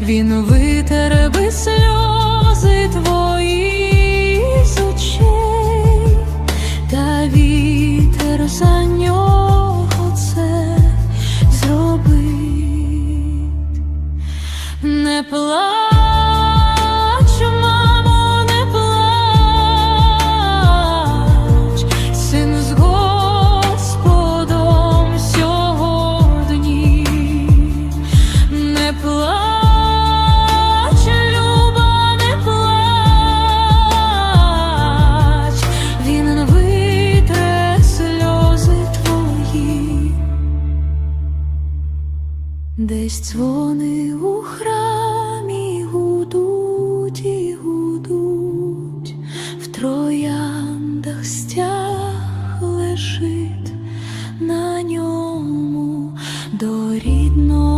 він витер би сльози твої з очей, та вітер за нього це зробить. Не плач. Десь дзвони у храмі гудуть і гудуть, в трояндах стяг лежить на ньому до рідного.